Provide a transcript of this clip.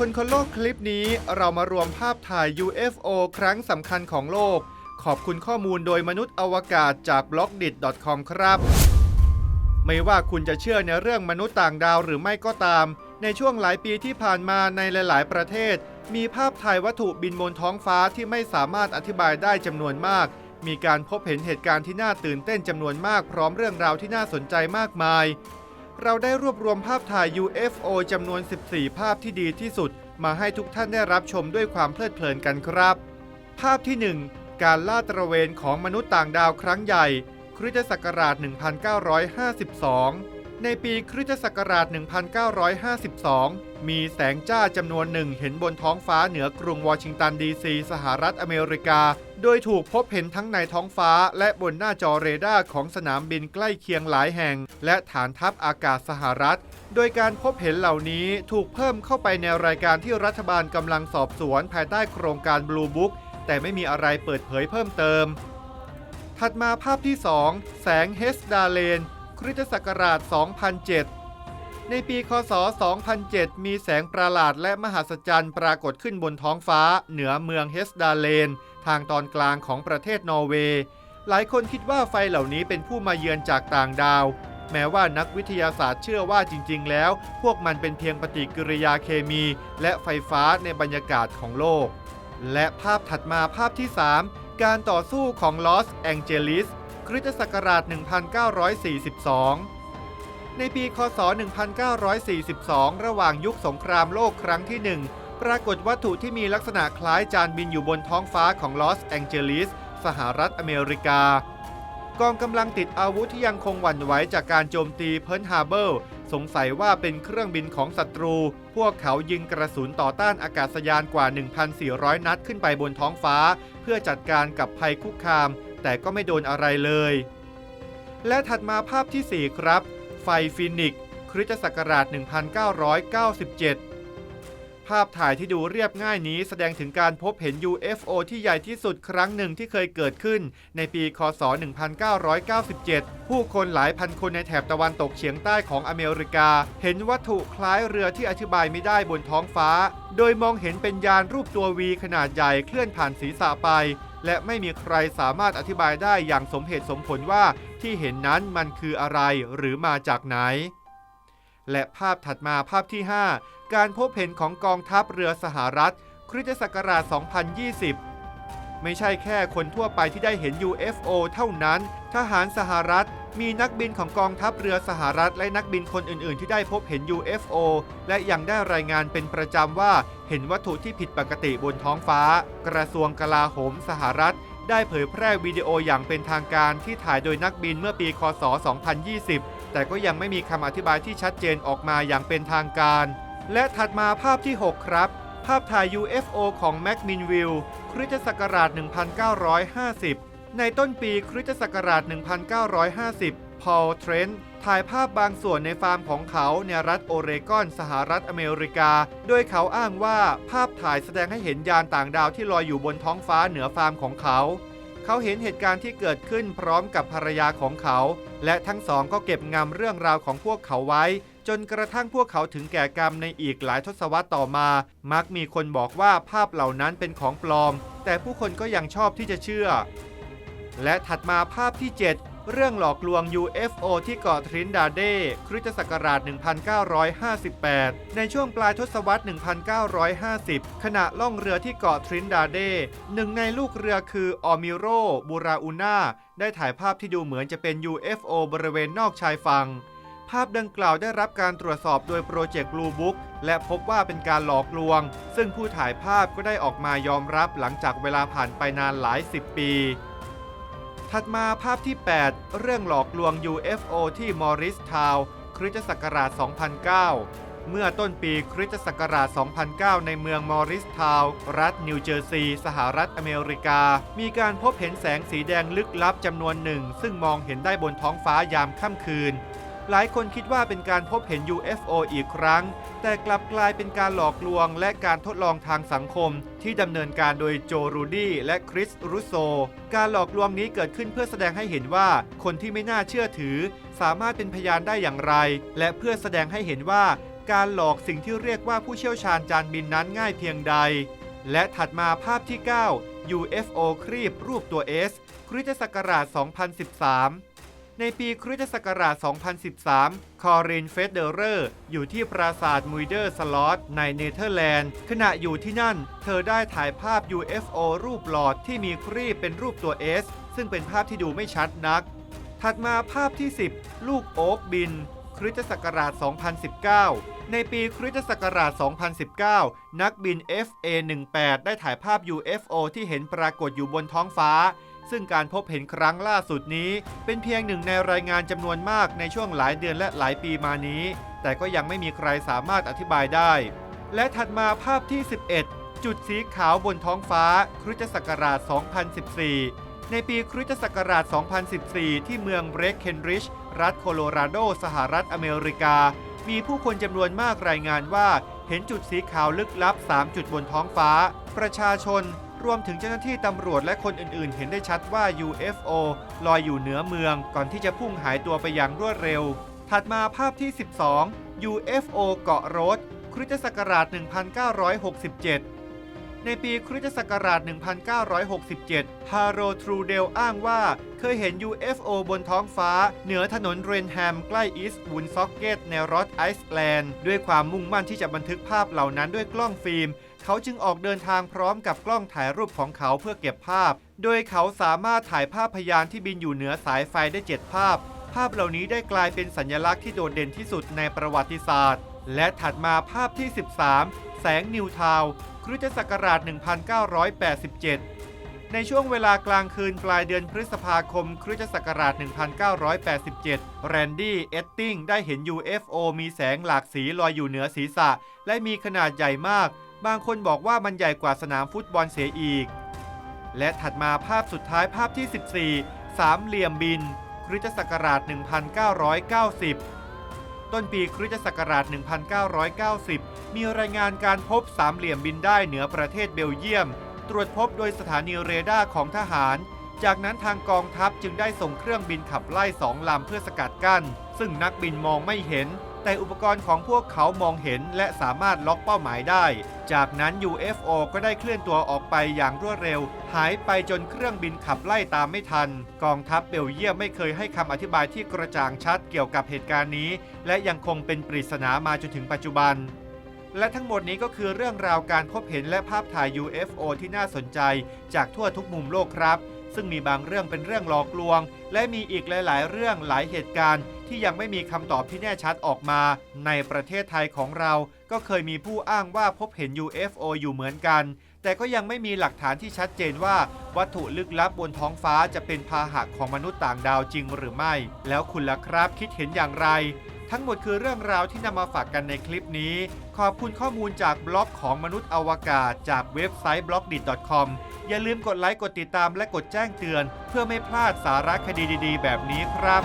คนคนโลกคลิปนี้เรามารวมภาพถ่าย UFO ครั้งสำคัญของโลก ขอบคุณข้อมูลโดยมนุษย์อวกาศจาก b l o g d i t c o m ครับ ไม่ว่าคุณจะเชื่อในเรื่องมนุษย์ต่างดาวหรือไม่ก็ตาม ในช่วงหลายปีที่ผ่านมาในหลาย ๆ ประเทศ มีภาพถ่ายวัตถุบินบนท้องฟ้าที่ไม่สามารถอธิบายได้จำนวนมาก มีการพบเห็นเหตุการณ์ที่น่าตื่นเต้นจำนวนมากพร้อมเรื่องราวที่น่าสนใจมากมาย เราได้รวบรวมภาพถ่าย UFO จำนวน 14 ภาพที่ดีที่สุด มาให้ทุกท่านได้รับชมด้วยความเพลิดเพลินกันครับ ภาพที่ 1 การล่าตระเวนของมนุษย์ต่างดาวครั้งใหญ่ คริสตศักราช 1952 ในปีคริสตศักราช 1952 มีแสงจ้าจำนวนหนึ่งเห็นบนท้องฟ้าเหนือกรุงวอชิงตันดีซีสหรัฐอเมริกา โดยถูกพบเห็นทั้งในท้องฟ้าและบนหน้าจอเรดาร์ของสนามบินใกล้เคียงหลายแห่ง และฐานทัพอากาศสหรัฐ โดยการพบเห็นเหล่านี้ถูกเพิ่มเข้าไปในรายการที่รัฐบาลกำลังสอบสวนภายใต้โครงการ Blue Book แต่ไม่มีอะไรเปิดเผยเพิ่มเติม ถัดมาภาพที่ 2 แสงเฮสดาเลนคริสตศักราช 2007 ในปีคศ 2007 มีแสงประหลาดและมหัศจรรย์ปรากฏขึ้นบนท้องฟ้า เหนือเมืองเฮสดาเลน ทางตอนกลางของประเทศนอร์เวย์ หลายคนคิดว่าไฟเหล่านี้เป็นผู้มาเยือนจากต่างดาว แม้ว่านักวิทยาศาสตร์เชื่อว่าจริง ๆ แล้ว พวกมันเป็นเพียงปฏิกิริยาเคมี และไฟฟ้าในบรรยากาศของโลก และภาพถัดมาภาพที่ 3 การต่อสู้ของลอสแองเจลิสคริสตศักราช 1942 ในปีคศ 1942 ระหว่างยุคสงครามโลกครั้งที่ 1 ปรากฏวัตถุที่มีลักษณะคล้ายจานบินอยู่บนท้องฟ้าของลอสแองเจลิส สหรัฐอเมริกา กองกำลังติดอาวุธที่ยังคงหวั่นไหวจากการโจมตีเพิร์ลฮาร์เบิลสงสัยว่าเป็นเครื่องบินของศัตรู พวกเขายิงกระสุนต่อต้านอากาศยานกว่า 1,400 นัดขึ้นไปบนท้องฟ้า เพื่อจัดการกับภัยคุกคาม แต่ก็ไม่โดนอะไรเลย และถัดมาภาพที่ 4 ครับ ไฟฟินิกคริสตศักราช 1997 ภาพถ่ายที่ดูเรียบง่ายนี้แสดงถึงการพบเห็น UFO ที่ใหญ่ที่สุดครั้งหนึ่งที่เคยเกิดขึ้น ในปี คศ 1997 ผู้คนหลายพันคนในแถบตะวันตกเฉียงใต้ของอเมริกา เห็นวัตถุคล้ายเรือที่อธิบายไม่ได้บนท้องฟ้า โดยมองเห็นเป็นยานรูปตัววีขนาดใหญ่เคลื่อนผ่านศีรษะไป และไม่มีใครสามารถอธิบายได้อย่างสมเหตุสมผลว่าที่เห็นนั้นมันคืออะไรหรือมาจากไหน และภาพถัดมาภาพที่ 5 การพบเห็นของกองทัพเรือสหรัฐ คริสตศักราช 2020 ไม่ใช่แค่คนทั่วไปที่ได้เห็น UFO เท่านั้น ทหารสหรัฐ มีนักบินของกองทัพเรือสหรัฐ และนักบินคนอื่น ๆ ที่ได้พบเห็น UFO และยังได้รายงานเป็นประจำว่าเห็นวัตถุที่ผิดปกติบนท้องฟ้า กระทรวงกลาโหมสหรัฐ ได้เผยแพร่วิดีโออย่างเป็นทางการที่ถ่ายโดยนักบินเมื่อปี คศ 2020 แต่ก็ยังไม่มีคำอธิบายที่ชัดเจนออกมาอย่างเป็นทางการ และถัดมาภาพที่ 6 ครับ ภาพถ่าย UFO ของแม็กมินวิลคริสตศักราช 1950 ในต้นปีคริสตศักราช 1950 พอล เทรนต์ถ่ายภาพบางส่วนในฟาร์มของเขาในรัฐโอเรกอนสหรัฐอเมริกา โดยเขาอ้างว่าภาพถ่ายแสดงให้เห็นยานต่างดาวที่ลอยอยู่บนท้องฟ้าเหนือฟาร์มของเขา เขาเห็นเหตุการณ์ที่เกิดขึ้นพร้อมกับภรรยาของเขา และทั้งสองก็เก็บงำเรื่องราวของพวกเขาไว้ จนกระทั่งพวกเขาถึงแก่กรรมในอีกหลายทศวรรษต่อมา มักมีคนบอกว่าภาพเหล่านั้นเป็นของปลอม แต่ผู้คนก็ยังชอบที่จะเชื่อ และถัดมาภาพที่ 7 เรื่องหลอกลวง UFO ที่เกาะทรินดาเดคริสตศักราช 1958 ในช่วงปลายทศวรรษ 1950 ขณะล่องเรือที่เกาะทรินดาเดหนึ่งในลูกเรือคือออมิโรบูราอูนาได้ถ่ายภาพที่ดูเหมือนจะเป็น UFO บริเวณนอกชายฝั่งภาพดังกล่าวได้รับการตรวจสอบโดยโปรเจกต์ Blue Book และพบว่าเป็นการหลอกลวง ซึ่งผู้ถ่ายภาพก็ได้ออกมายอมรับหลังจากเวลาผ่านไปนานหลายสิบปี ถัดมาภาพที่ 8 เรื่องหลอกลวง UFO ที่มอริสทาวคริสตศักราช 2009 เมื่อต้นปีคริสตศักราช 2009 ในเมืองมอริสทาวรัฐนิวเจอร์ซีย์สหรัฐอเมริกา มีการพบเห็นแสงสีแดงลึกลับจำนวนหนึ่ง ซึ่งมองเห็นได้บนท้องฟ้ายามค่ำคืน หลายคนคิดว่าเป็นการพบเห็น UFO อีกครั้ง แต่กลับกลายเป็นการหลอกลวงและการทดลองทางสังคม ที่ดำเนินการโดยโจรูดี้และคริสรูโซ การหลอกลวงนี้เกิดขึ้นเพื่อแสดงให้เห็นว่าคนที่ไม่น่าเชื่อถือ สามารถเป็นพยานได้อย่างไร และเพื่อแสดงให้เห็นว่า การหลอกสิ่งที่เรียกว่าผู้เชี่ยวชาญจานบินนั้นง่ายเพียงใด และถัดมาภาพที่ 9 UFO ครีบรูปตัว S คริสตศักราช2013 ในปีคริสตศักราช 2013 คอรินเฟเดอร์อยู่ที่ปราสาทมุยเดอร์สลอตในเนเธอร์แลนด์ ขณะอยู่ที่นั่น เธอได้ถ่ายภาพ UFO รูปหลอดที่มีครีบเป็นรูปตัว S ซึ่งเป็นภาพที่ดูไม่ชัดนัก ถัดมาภาพที่ 10 ลูกโอ๊กบิน คริสตศักราช 2019 ในปีคริสตศักราช 2019 นักบิน FA-18 ได้ถ่ายภาพ UFO ที่เห็นปรากฏอยู่บนท้องฟ้า ซึ่งการพบเห็นครั้งล่าสุดนี้ เป็นเพียงหนึ่งในรายงานจำนวนมากในช่วงหลายเดือนและหลายปีมานี้ แต่ก็ยังไม่มีใครสามารถอธิบายได้ และถัดมาภาพที่ 11 จุดสีขาวบนท้องฟ้าคริสตศักราช 2014 ในปีคริสตศักราช 2014 ที่เมืองเบรกเคนริช รัฐโคโลราโด สหรัฐอเมริกา มีผู้คนจำนวนมากรายงานว่าเห็นจุดสีขาวลึกลับ 3 จุดบนท้องฟ้า ประชาชน รวมถึงเจ้าหน้าที่ตำรวจและคนอื่นๆ เห็นได้ชัดว่า UFO ลอยอยู่เหนือเมืองก่อนที่จะพุ่งหายตัวไปอย่างรวดเร็ว ถัดมาภาพที่ 12 UFO เกาะโรสคริสตศักราช 1967 ในปีคริสตศักราช 1967 ฮาโรทรูเดลอ้างว่า เคยเห็น UFO บนท้องฟ้า เหนือถนนเรนแฮม ใกล้อีสต์วูนซ็อกเกตในรัฐไอซ์แลนด์ ด้วยความมุ่งมั่นที่จะบันทึกภาพเหล่านั้นด้วยกล้องฟิล์ม เขาจึงออกเดินทางพร้อมกับกล้องถ่ายรูปของเขาเพื่อเก็บภาพ โดยเขาสามารถถ่ายภาพพยานที่บินอยู่เหนือสายไฟได้ 7 ภาพ ภาพเหล่านี้ได้กลายเป็นสัญลักษณ์ที่โดดเด่นที่สุดในประวัติศาสตร์ และถัดมาภาพที่ 13 แสงนิวทาวคริสตศักราช 1987 ในช่วงเวลากลางคืนปลายเดือนพฤษภาคม คริสตศักราช 1987 แรนดี้ เอตติงได้เห็น UFO มีแสงหลากสีลอยอยู่เหนือศีรษะ และมีขนาดใหญ่มาก บางคนบอกว่ามันใหญ่กว่าสนามฟุตบอลเสียอีก และถัดมาภาพสุดท้ายภาพที่ 14 สามเหลี่ยมบินคริสตศักราช 1990 ต้นปีคริสตศักราช 1990 มีรายงานการพบสามเหลี่ยมบินได้เหนือประเทศเบลเยียม ตรวจพบโดยสถานีเรดาร์ของทหาร จากนั้นทางกองทัพจึงได้ส่งเครื่องบินขับไล่สองลำเพื่อสกัดกั้น ซึ่งนักบินมองไม่เห็น แต่อุปกรณ์ของพวกเขามองเห็นและสามารถล็อกเป้าหมายได้ จากนั้น UFO ก็ได้เคลื่อนตัวออกไปอย่างรวดเร็ว หายไปจนเครื่องบินขับไล่ตามไม่ทัน กองทัพเบลเยียมไม่เคยให้คำอธิบายที่กระจ่างชัดเกี่ยวกับเหตุการณ์นี้ และยังคงเป็นปริศนามาจนถึงปัจจุบันและทั้งหมดนี้ก็คือเรื่องราวการพบเห็นและภาพถ่าย UFO ที่น่าสนใจจากทั่วทุกมุมโลกครับ ซึ่งมีบางเรื่องเป็นเรื่องหลอกลวง และมีอีกหลาย ๆ เรื่องหลายเหตุการณ์ ที่ยังไม่มีคำตอบที่แน่ชัดออกมา ในประเทศไทยของเรา ก็เคยมีผู้อ้างว่าพบเห็น UFO อยู่เหมือนกัน แต่ก็ยังไม่มีหลักฐานที่ชัดเจนว่า วัตถุลึกลับบนท้องฟ้าจะเป็นพาหะของมนุษย์ต่างดาวจริงหรือไม่ แล้วคุณล่ะครับคิดเห็นอย่างไร ทั้งหมดคือเรื่องราวที่นำมาฝากกันในคลิปนี้ ขอบคุณข้อมูลจากบล็อกของมนุษย์อวกาศ จากเว็บไซต์ b l o g d i t c o m อย่าลืมกดไลค์กดติดตามและกดแจ้งเตือน เพื่อไม่พลาดสาระคดีดีๆ แบบนี้ครับ